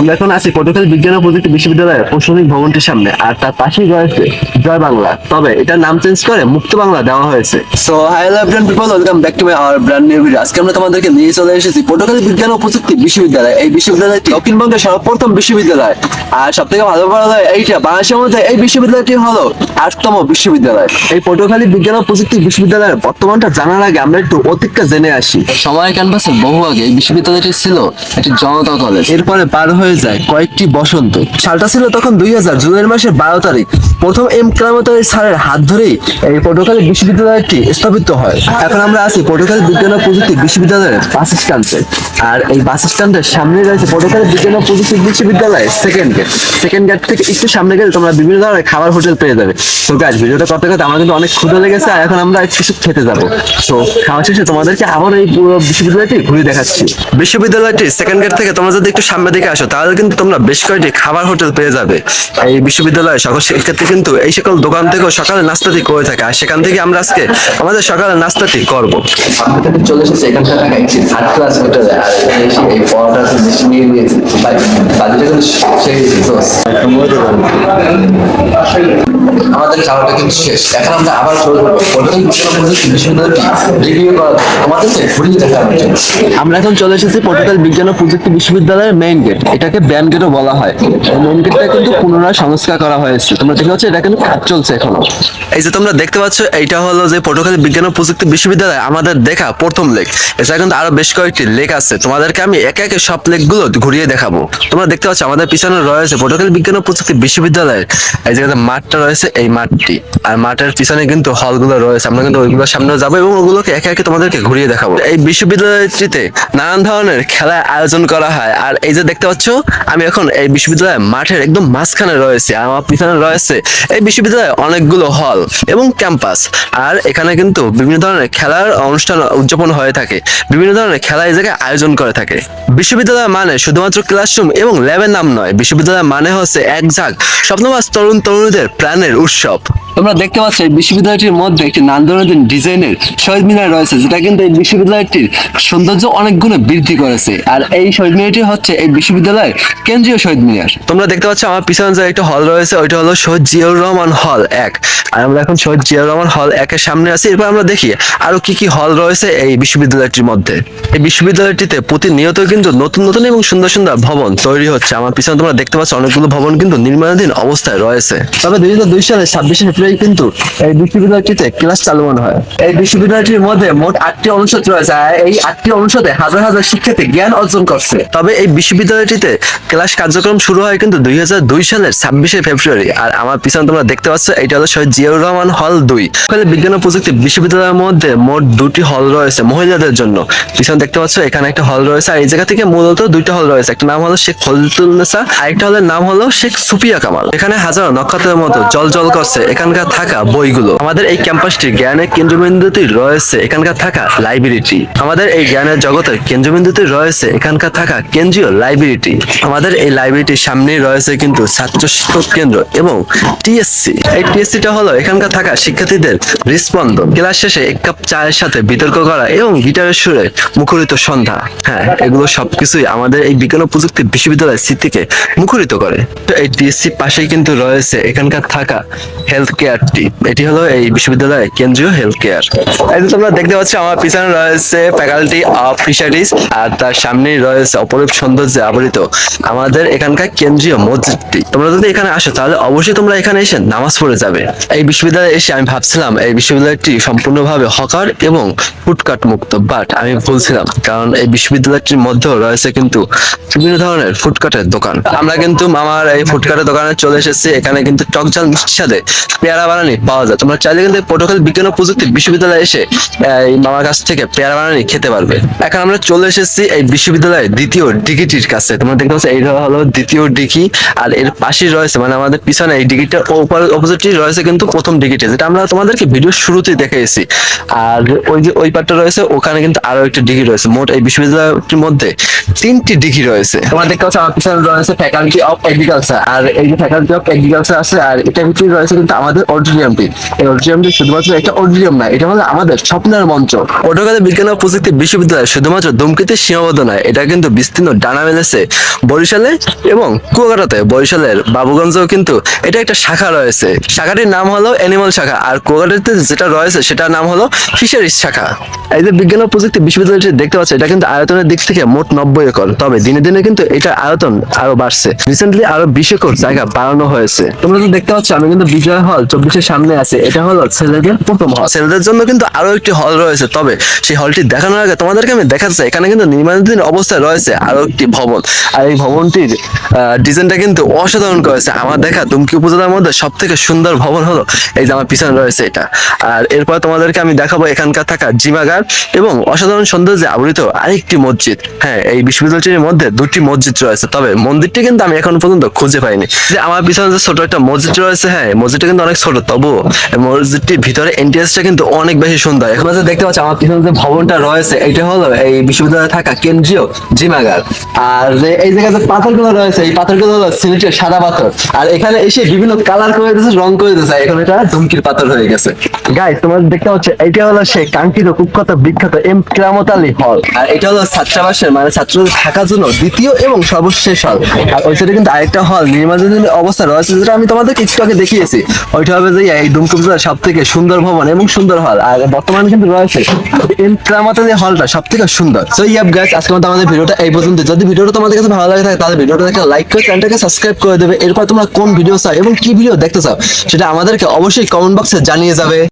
আমরা এখন আছি পটুয়াখালী বিজ্ঞান ও প্রযুক্তি বিশ্ববিদ্যালয়ের প্রশাসনিক ভবনটির সামনে আর তার পাশেই রয়েছে জয় বাংলা। তবে এটার নাম চেঞ্জ করে মুক্ত বাংলা দেওয়া হয়েছে। So hi hello everyone people welcome back to my our brand new video আজকে আমরা তোমাদেরকে নিয়ে চলে এসেছি পটুয়াখালী বিজ্ঞান ও প্রযুক্তি বিশ্ববিদ্যালয়। এই বিশ্ববিদ্যালয়টি দক্ষিণবঙ্গের সর্বপ্রথম বিশ্ববিদ্যালয়। আর সব থেকে ভালো ভালো হয় এইটা বাংলাদেশের মধ্যে এই বিশ্ববিদ্যালয়টি হলো আটতম বিশ্ববিদ্যালয়। এই পটুয়াখালী বিজ্ঞান ও প্রযুক্তি বিশ্ববিদ্যালয়ের বর্তমানটা জানার আগে আমরা একটু অতীতটা জেনে আসি। সময়ের ক্যাম্পাসে বহু আগে এই বিশ্ববিদ্যালয়টি ছিল একটি জনতা কলেজ এরপরে পার হয়ে যায় কয়েকটি বসন্ত। সালটা ছিল তখন দুই হাজার, জুনের মাসের বারো তারিখ। প্রথম এম কালামতারি স্যারের হাত ধরেই এই পটুয়াখালী বিশ্ববিদ্যালয়টি স্থাপিত হয়। এখন আমরা আছি পটুয়াখালী বিজ্ঞান ও প্রযুক্তি বিশ্ববিদ্যালয়ের বাস স্ট্যান্ডে। আর এই বাস স্ট্যান্ডের সামনে রয়েছে পটুয়াখালী বিজ্ঞান ও প্রযুক্তি বিশ্ববিদ্যালয়ের সেকেন্ড গেট সেকেন্ড গেট থেকে একটু সামনে গেলে তোমরা বিভিন্ন ধরনের খাবার হোটেল পেয়ে যাবে। তো গাছ ভিডিওটা করতে করতে আমার কিন্তু অনেক ক্ষুদা লেগেছে আর এখন আমরা কিছু খেতে যাব। তো খাওয়া শেষে তোমাদেরকে আবার এই পুরো বিশ্ববিদ্যালয়টি ঘুরে দেখাচ্ছি। বিশ্ববিদ্যালয়টি সেকেন্ড গেট থেকে তোমরা যদি একটু সামনে দিকে আসো তাহলে কিন্তু তোমরা বেশ কয়েকটি খাবার হোটেল পেয়ে যাবে। এই বিশ্ববিদ্যালয়ে সকল শিক্ষার্থী কিন্তু এই সকল দোকান থেকেও সকালে নাস্তাটি করে থাকে। আর সেখান থেকে আমরা আজকে আমাদের সকালে নাস্তাটি করব। আমরা চলে এসেছি এখানকার থার্ড ক্লাস হোটেলে। আর এই পড়াটা নিয়ে নিয়েছি। বাজেটটা কিন্তু সেই আমাদের খাবারটা কিন্তু শেষ। এখন আমরা আবার চলে যাব পটল বিশ্ববিদ্যালয়টি রিভিউ করা আমাদেরকে ঘুরিয়ে দেখার জন্য। আমরা এখন চলে এসেছি পটিক্যাল বিজ্ঞান ও প্রযুক্তি বিশ্ববিদ্যালয়ের মেইন গেট এটাকে ব্যান গেটও বলা হয়। মেইন গেটটা কিন্তু পুনরায় সংস্কার করা হয়েছে। তোমরা দেখতে পাচ্ছ এটা কিন্তু কাজ চলছে এখনও। এই যে তোমরা দেখতে পাচ্ছ, এইটা হলো যে পটুয়াখালী বিজ্ঞান ও প্রযুক্তি বিশ্ববিদ্যালয়, আমাদের দেখা প্রথম লেক। এছাড়া কিন্তু আরও বেশ কয়েকটি লেক আছে। তোমাদেরকে আমি একে একে সব লেকগুলো ঘুরিয়ে দেখাবো। তোমরা দেখতে পাচ্ছ, আমাদের পিছনে রয়েছে পটুয়াখালী বিজ্ঞান ও প্রযুক্তি বিশ্ববিদ্যালয়ের এই জায়গাতে মাঠটা রয়েছে, এই মাঠটি। আর মাঠের পিছনে কিন্তু হলগুলো রয়েছে। আমরা কিন্তু ওইগুলোর সামনে যাব এবং ওগুলোকে একে একে তোমাদেরকে ঘুরিয়ে দেখাবো। এই বিশ্ববিদ্যালয়টিতে নানান ধরনের খেলার আয়োজন করা হয়। আর এই যে দেখতে পাচ্ছ আমি এখন এই বিশ্ববিদ্যালয়ের মাঠের একদম মাঝখানে রয়েছে আমার পিছনে রয়েছে এই বিশ্ববিদ্যালয়ে অনেকগুলো হল এবং ক্যাম্পাস আর এখানে কিন্তু বিভিন্ন ধরনের খেলার অনুষ্ঠান উদযাপন হয়ে থাকে, বিভিন্ন ধরনের খেলা এই জায়গায় আয়োজন করে থাকে। বিশ্ববিদ্যালয় মানে শুধুমাত্র ক্লাসরুম এবং ল্যাবের নাম নয়, বিশ্ববিদ্যালয় মানে হচ্ছে এক ঝাঁক স্বপ্নবাস তরুণ তরুণীদের প্রাণের উৎসব। তোমরা দেখতে পাচ্ছ, এই বিশ্ববিদ্যালয়টির মধ্যে একটি নান্দনিক ডিজাইনের শহীদ মিনার রয়েছে, যেটা কিন্তু এই বিশ্ববিদ্যালয়টির সৌন্দর্য অনেক গুণে বৃদ্ধি করেছে। আর এই শহীদ মিনারটি হচ্ছে এই বিশ্ববিদ্যালয়ের কেন্দ্রীয় শহীদ মিনার। তোমরা দেখতে পাচ্ছ, আমার পিছনে যে একটা হল রয়েছে, ওইটা হলো শহীদ জিয়াউর রহমান হল এক। আর আমরা এখন শহীদ জিয়াউর রহমান হল একের সামনে আছি। এরপর আমরা দেখি, আরও কি কি হল রয়েছে এই বিশ্ববিদ্যালয়টির মধ্যে। এই বিশ্ববিদ্যালয়টিতে প্রতিনিয়ত কিন্তু নতুন নতুন এবং সুন্দর সুন্দর ভবন তৈরি হচ্ছে। আমার পিছনে তোমরা দেখতে পাচ্ছ, অনেকগুলো ভবন কিন্তু নির্মাণাধীন অবস্থায় রয়েছে। তবে দুই হাজার দুই সালে ছাব্বিশে ফেব্রুয়ারি কিন্তু এই বিশ্ববিদ্যালয়টিতে ক্লাস চালু মনে হয়। এই বিশ্ববিদ্যালয়টির মধ্যে মোট আটটি অনুষদ রয়েছে এই আটটি অনুষদে হাজার হাজার শিক্ষার্থী জ্ঞান অর্জন করছে। তবে এই বিশ্ববিদ্যালয়টিতে ক্লাস কার্যক্রম শুরু হয় কিন্তু দুই হাজার দুই সালের ছাব্বিশে ফেব্রুয়ারি। আর আমার পিছনে তোমরা দেখতে পাচ্ছ, এটা হলো শহীদ জিয়াউর রহমান হল দুই। ওখানে বিজ্ঞান ও প্রযুক্তি বিশ্ববিদ্যালয়ের মধ্যে মোট দুটি হল রয়েছে মহিলাদের জন্য। পিছনে দেখতে পাচ্ছ, এখানে একটা হল রয়েছে আর এই জায়গা থেকে মূলত দুইটা হল রয়েছে। একটা নাম হলো শেখ ফজলুন্নেসা আরেকটা হলের নাম হলো শেখ সুফিয়া কামাল। এখানে হাজার নক্ষত্রের মতো জল জল করছে। এখানকার থাকা বইগুলো। আমাদের এই ক্যাম্পাসটির জ্ঞানের কেন্দ্রবিন্দুতে রয়েছে এখানকার থাকা লাইব্রেরিটি। আমাদের এই জ্ঞানের জগতের কেন্দ্রবিন্দুতে রয়েছে এখানকার থাকা কেন্দ্রীয় লাইব্রেরিটি। আমাদের এই লাইব্রেরিটির সামনেই রয়েছে কিন্তু ছাত্র শিক্ষক কেন্দ্র এবং টিএসসি। এই টিএসসিটা হলো এখানকার থাকা শিক্ষার্থীদের হৃস্পন্দন ক্লাস শেষে এক কাপ চায়ের সাথে বিতর্ক করা এবং গিটারের সুরে মুখরিত সন্ধ্যা। হ্যাঁ এগুলো সবকিছুই আমাদের এই বিজ্ঞান ও প্রযুক্তি বিশ্ববিদ্যালয়ের স্মৃতিকে মুখরিত করে। তো এই টিএসসি পাশেই কিন্তু রয়েছে এখানকার থাকা হেলথ কেয়ারটি এটি হলো এই বিশ্ববিদ্যালয়ের কেন্দ্রীয় হেলথ কেয়ার এই যে তোমরা দেখতে পাচ্ছ, আমার পিছনে রয়েছে ফ্যাকাল্টি অফ ফিশারিজ আর তার সামনেই রয়েছে অপরূপ সৌন্দর্যে আবৃত আমাদের এখানকার কেন্দ্রীয় মসজিদটি। তোমরা যদি এখানে আসো, তাহলে অবশ্যই তোমরা এখানে এসে নামাজ পড়ে যাবে। এই বিশ্ববিদ্যালয়ে এসে আমি ভাবছিলাম, এই বিশ্ববিদ্যালয়টি সম্পূর্ণভাবে হকার এবং ফুটকাট মুক্ত বাট আমি ভুলছিলাম, কারণ এই বিশ্ববিদ্যালয়টির মধ্যেও রয়েছে কিন্তু বিভিন্ন ধরনের ফুটকাটের দোকান। আমরা কিন্তু মামার এই ফুটকাটের দোকানে চলে এসেছি, এখানে কিন্তু টকঝাল মিষ্টির সাথে পেয়ারা বানানি পাওয়া যায়। তোমরা চাইলে কিন্তু পটুয়াখালী বিজ্ঞান ও প্রযুক্তি বিশ্ববিদ্যালয়ে এসে এই মামার কাছ থেকে পেয়ারা বানানি খেতে পারবে। এখন আমরা চলে এসেছি এই বিশ্ববিদ্যালয়ের দ্বিতীয় ডিগিটির কাছে। তোমরা দেখতে পাচ্ছ এইটা হলো দ্বিতীয় ডিগি আর এর পাশেই রয়েছে মানে আমাদের পিছনে এই ডিগিটার অপোজিটই রয়েছে কিন্তু প্রথম ডিগিটি যেটা আমরা তোমাদেরকে ভিডিও শুরুতেই দেখিয়েছি আর ওই যে, ওই পার্টটা রয়েছে, ওখানে কিন্তু আরও একটা ডিগ্রি রয়েছে। মোট এই বিশ্ববিদ্যালয়টির মধ্যে তিনটি ডিগ্রি রয়েছে। তোমরা দেখতে পাচ্ছ, আমার পিছনে রয়েছে ফ্যাকাল্টি অফ এগ্রিকালচার আর এই যে ফ্যাকাল্টি অফ এগ্রিকালচার আছে, আর এটা ভিতরে রয়েছে কিন্তু আমাদের অডিটোরিয়ামটি এই অডিটোরিয়ামটি শুধুমাত্র একটা অডিটোরিয়াম না এটা হলো আমাদের স্বপ্নের মঞ্চ। বিজ্ঞান ও প্রযুক্তি বিশ্ববিদ্যালয় শুধুমাত্র সীমাবদ্ধ নয়, এটা কিন্তু বিস্তীর্ণ ডানা মেলেছে বরিশালে এবং কুয়াকাটাতে। বরিশালের বাবুগঞ্জেও কিন্তু এটা একটা শাখা রয়েছে। শাখাটির নাম হলো অ্যানিমাল শাখা, আর কুয়াকাটাতে যেটা রয়েছে সেটার নাম হলো ফিশারিজ শাখা। এই যে বিজ্ঞান ও প্রযুক্তি বিশ্ববিদ্যালয়টি দেখতে পাচ্ছ এটা কিন্তু আয়তনের দিক থেকে মোট নব্বই একর, তবে দিনে দিনে কিন্তু এটার আয়তন আরও বাড়ছে। রিসেন্টলি আরও বিশ একর জায়গা বাড়ানো হয়েছে। তোমরা তো দেখতে পাচ্ছ, আমি কিন্তু বিজয় হল চব্বিশের সামনে আছে। এটা হলো ছেলেদের প্রথম হল ছেলেদের জন্য কিন্তু আরও একটি হল রয়েছে। তবে সেই হলটি দেখানোর আগে তোমাদেরকে আমি দেখাতে চাই, এখানে কিন্তু নির্মাণাধীন অবস্থায় রয়েছে আরও একটি ভবন। আর এই ভবনটির ডিজাইনটা কিন্তু অসাধারণ করেছে। আমার দেখা দুমকি উপজেলার মধ্যে সব থেকে সুন্দর ভবন হলো এই যে আমার পিছনে রয়েছে এটা। আর এরপর তোমাদেরকে আমি দেখাবো এখানকার থাকা জিমাগার এবং অসাধারণ সৌন্দর্যে আবৃত আরেকটি মসজিদ। হ্যাঁ এই বিশ্ববিদ্যালয়টির মধ্যে দুটি মসজিদ রয়েছে, তবে মন্দিরটি কিন্তু আমি এখন পর্যন্ত খুঁজে পাইনি। যে আমার পিছনে যে ছোট একটা মসজিদ রয়েছে হ্যাঁ মসজিদটা কিন্তু অনেক ছোট তবুও। মসজিদটির ভিতরে এন্ট্রান্সটা কিন্তু অনেক বেশি সুন্দর। এখন যে দেখতে পাচ্ছ আমার পিছনে যে ভবনটা রয়েছে এটা হলো এই বিশ্ববিদ্যালয়ে থাকা কেন্দ্রীয় জিমাগার। আর যে এই জায়গায় যে পাথরগুলো রয়েছে এই পাথরগুলো হলো সিলেটের সাদা পাথর। আর এখানে এসে বিভিন্ন কালার করে দিয়েছে রং করে দিয়েছে। এখন এটা ধুমকির পাথর হয়ে গেছে। গাইস তোমার দেখতে হচ্ছে এটা হলো সেই কাঙ্ক্ষিত কুখ্যাত বিখ্যাত এম কেরামত আলী হল। আর এটা হলো ছাত্রাবাসের মানে ছাত্রদের থাকার জন্য দ্বিতীয় এবং সর্বশেষ হল। আর ওই সাইডে কিন্তু আরেকটা হল নির্মাণাধীন অবস্থা রয়েছে যেটা আমি তোমাদেরকে একটু আগে দেখিয়েছি। ওইটা হবে যে এই দুমকুমজার সব থেকে সুন্দর ভবন এবং সুন্দর হল। আর বর্তমানে কিন্তু রয়েছে ইনক্রামাতে যে হলটা সব থেকে সুন্দর। সো ইয়াপ গাইস আজকে মতো আমাদের ভিডিওটা এই পর্যন্ত। যদি ভিডিওটা তোমাদের কাছে ভালো লাগে থাকে, তাহলে ভিডিওটা একটা লাইক করে চ্যানেলটাকে সাবস্ক্রাইব করে দেবে। এরপর তোমরা কোন ভিডিও চাও এবং কি ভিডিও দেখতে চাও, সেটা আমাদেরকে অবশ্যই কমেন্ট বক্সে জানিয়ে যাবে।